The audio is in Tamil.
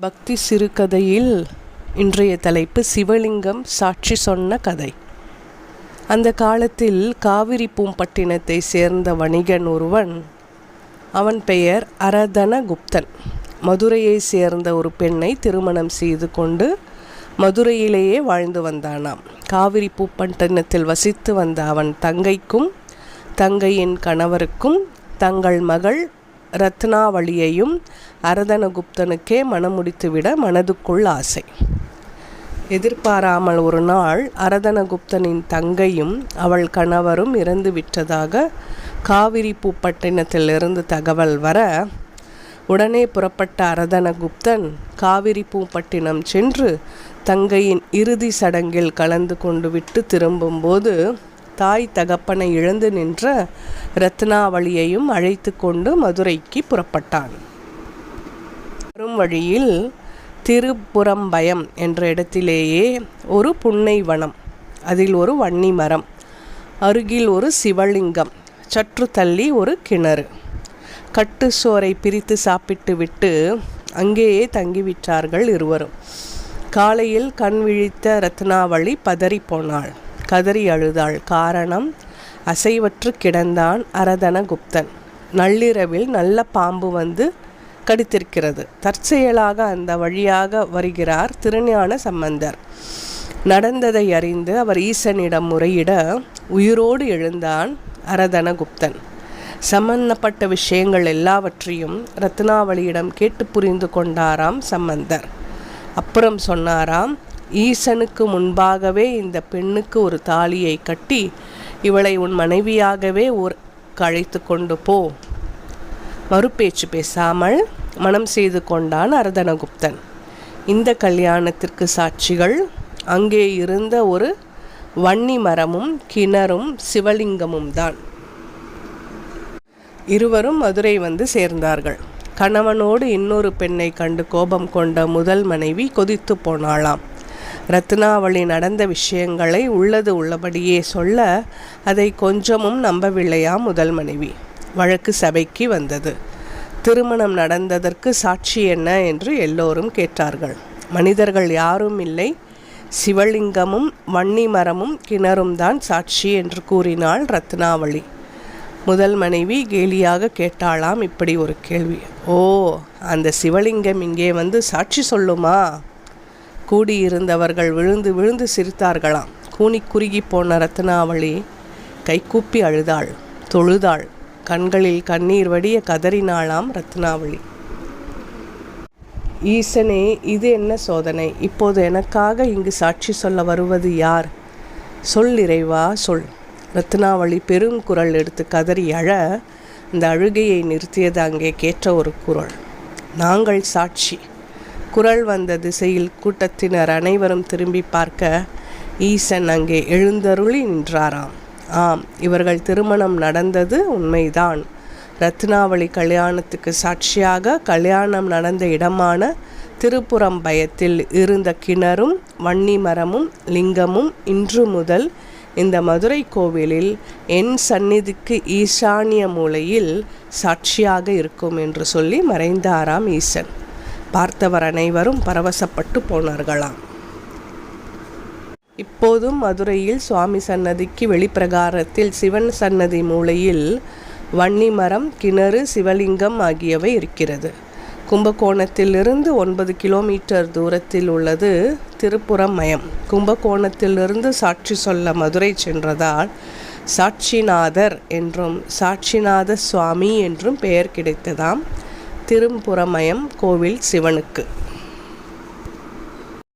பக்தி சிறுகதையில் இன்றைய தலைப்பு சிவலிங்கம் சாட்சி சொன்ன கதை. அந்த காலத்தில் காவிரி பூம்பட்டினத்தை சேர்ந்த வணிகன் ஒருவன் அவன் பெயர் அரதன குப்தன் மதுரையை சேர்ந்த ஒரு பெண்ணை திருமணம் செய்து கொண்டு மதுரையிலேயே வாழ்ந்து வந்தானாம். காவிரி பூப்பட்டினத்தில் வசித்து வந்த அவன் தங்கைக்கும் தங்கையின் கணவருக்கும் தங்கள் மகள் ரத்னாவளியையும் அரதனகுப்தனுக்கே மணமுடித்துவிட மனதுக்குள் ஆசை. எதிர்பாராமல் ஒரு நாள் அரதனகுப்தனின் தங்கையும் அவள் கணவரும் இறந்து விட்டதாக காவிரி பூப்பட்டினத்திலிருந்து தகவல் வர உடனே புறப்பட்ட அரதனகுப்தன் காவிரி பூப்பட்டினம் சென்று தங்கையின் இறுதி சடங்கில் கலந்து கொண்டு விட்டு திரும்பும்போது தாய் தகப்பனை இழந்து நின்ற ரத்னாவளியையும் அழைத்து கொண்டு மதுரைக்கு புறப்பட்டான். வரும் வழியில் திருப்புறம்பயம் என்ற இடத்திலேயே ஒரு புன்னை வனம் அதில் ஒரு வன்னி மரம் அருகில் ஒரு சிவலிங்கம் சற்று தள்ளி ஒரு கிணறு. கட்டு சோறை பிரித்து சாப்பிட்டு விட்டு அங்கேயே தங்கிவிட்டார்கள் இருவரும். காலையில் கண் விழித்த ரத்னாவளி பதறிப்போனாள் கதறி அழுதாள். காரணம் அசைவற்று கிடந்தான் அரதனகுப்தன். நள்ளிரவில் நல்ல பாம்பு வந்து கடித்திருக்கிறது. தற்செயலாக அந்த வழியாக வருகிறார் திருஞான சம்பந்தர். நடந்ததை அறிந்து அவர் ஈசனிடம் முறையிட உயிரோடு எழுந்தான் அரதனகுப்தன். சம்பந்தப்பட்ட விஷயங்கள் எல்லாவற்றையும் ரத்னாவளியிடம் கேட்டு புரிந்து கொண்டாராம் சம்பந்தர். அப்புறம் சொன்னாராம் ஈசனுக்கு முன்பாகவே இந்த பெண்ணுக்கு ஒரு தாலியை கட்டி இவளை உன் மனைவியாகவே ஒரு கழைத்து கொண்டு போ. மறுபேச்சு பேசாமல் மனம் செய்து கொண்டான் அரதனகுப்தன். இந்த கல்யாணத்திற்கு சாட்சிகள் அங்கே இருந்த ஒரு வன்னி மரமும் கிணறும் சிவலிங்கமும் தான். இருவரும் மதுரை வந்து சேர்ந்தார்கள். கணவனோடு இன்னொரு பெண்ணை கண்டு கோபம் கொண்ட முதல் மனைவி கொதித்து போனாளாம். ரத்னாவளி நடந்த விஷயங்களை உள்ளது உள்ளபடியே சொல்ல அதை கொஞ்சமும் நம்பவில்லையாம் முதல் மனைவி? வழக்கு சபைக்கு வந்தது. திருமணம் நடந்ததற்கு சாட்சி என்ன என்று எல்லோரும் கேட்டார்கள். மனிதர்கள் யாரும் இல்லை. சிவலிங்கமும் வன்னி மரமும் கிணறும் தான் சாட்சி என்று கூறினாள் ரத்னாவளி. முதல் மனைவி கேலியாக கேட்டாளாம் இப்படி ஒரு கேள்வி. ஓ அந்த சிவலிங்கம் இங்கே வந்து சாட்சி சொல்லுமா? கூடியிருந்தவர்கள் விழுந்து விழுந்து சிரித்தார்களாம். கூனி குறுகி போன ரத்னாவளி கைகூப்பி அழுதாள் தொழுதாள் கண்களில் கண்ணீர் வடிய கதறினாளாம் ரத்னாவளி. ஈசனே இது என்ன சோதனை? இப்போது எனக்காக இங்கு சாட்சி சொல்ல வருவது யார்? சொல் இறைவா சொல். ரத்னாவளி பெரும் குரல் எடுத்து கதறி அழ அந்த அழுகையை நிறுத்தியது அங்கே கேட்ட ஒரு குரல். நாங்கள் சாட்சி. குரல் வந்த திசையில் கூட்டத்தினர் அனைவரும் திரும்பி பார்க்க ஈசன் அங்கே எழுந்தருளி நின்றாராம். ஆம் இவர்கள் திருமணம் நடந்தது உண்மைதான். ரத்னாவளி கல்யாணத்துக்கு சாட்சியாக கல்யாணம் நடந்த இடமான திருப்புறம் பயத்தில் இருந்த கிணறும் வன்னி மரமும் லிங்கமும் இன்று முதல் இந்த மதுரை கோவிலில் என் சந்நிதிக்கு ஈசானிய மூலையில் சாட்சியாக இருக்கும் என்று சொல்லி மறைந்தாராம் ஈசன். பார்த்தவர் அனைவரும் பரவசப்பட்டு போனார்களாம். இப்போதும் மதுரையில் சுவாமி சன்னதிக்கு வெளிப்பிரகாரத்தில் சிவன் சன்னதி மூலையில் வன்னி மரம் கிணறு சிவலிங்கம் ஆகியவை இருக்கிறது. கும்பகோணத்திலிருந்து ஒன்பது கிலோமீட்டர் தூரத்தில் உள்ளது திருப்புறமயம். கும்பகோணத்திலிருந்து சாட்சி சொல்ல மதுரை சென்றதால் சாட்சிநாதர் என்றும் சாட்சிநாத சுவாமி என்றும் பெயர் கிடைத்ததாம். திரும்புறமயம் கோவில் சிவனுக்கு.